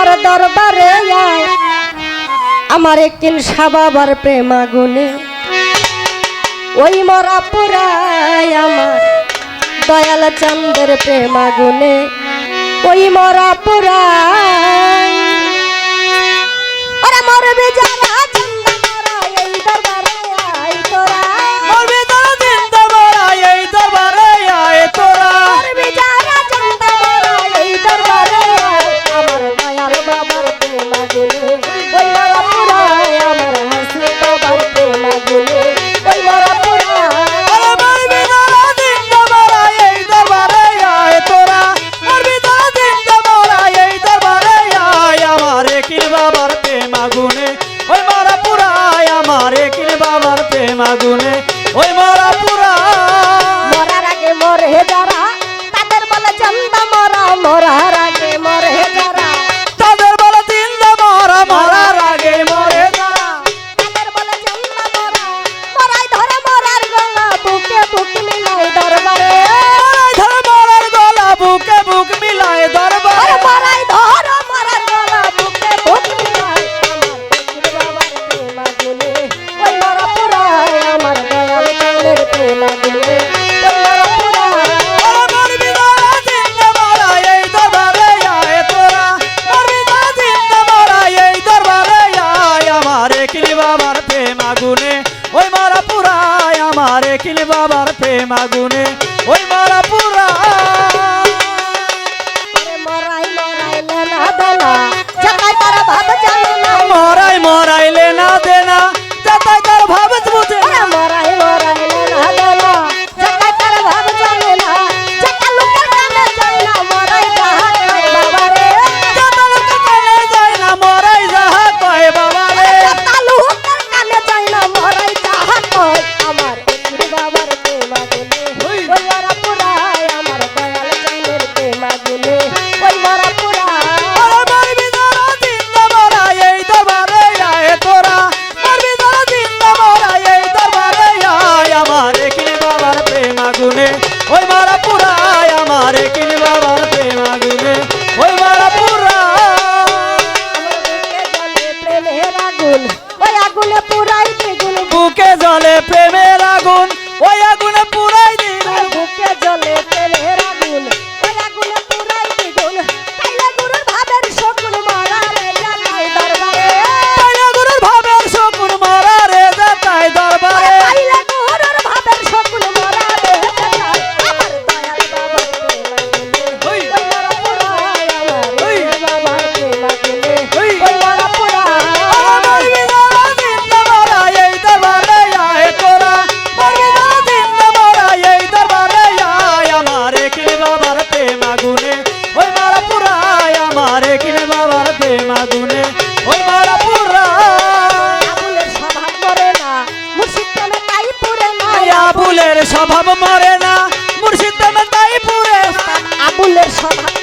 আমার দরবারে আমার একদিন সাবাবার প্রেমাগুনে ওই মরা পুরায় আমার দয়াল চন্দ্রের প্রেমাগুনে ওই মরা পুরায় ওরা মরবে যারা নিখিল বাবার প্রেম আগুনে। ওই মারা পুরা। মারাই মারাই লেলা দেলা। ওই মারা পুরায় আমার কিনি বাবার প্রেম আগুনে। ওই মারা পুরায় আগুনে পুরা স্বভাব মরে না। মুর্শিদ তাই পুরে। আবুলের স্বভাব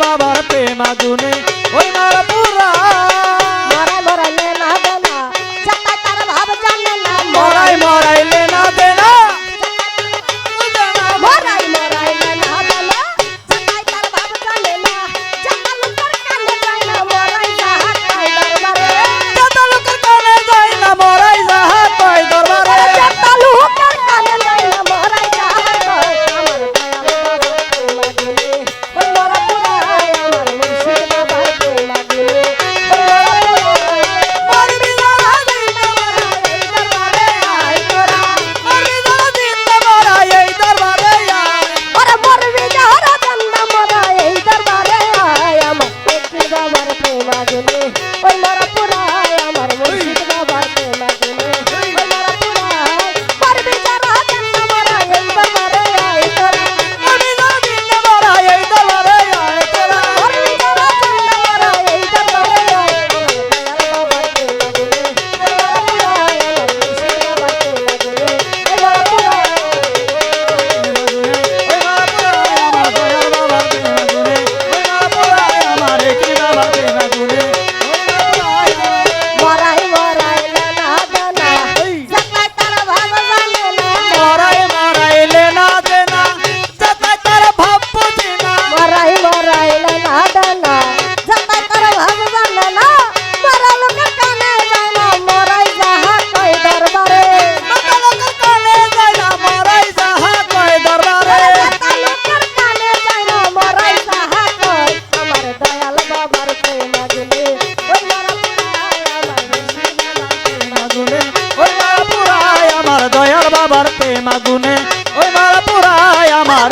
বাবার প্রেম আগুনে বাবার প্রেম আগুনে ওই মারা পুরায় আমার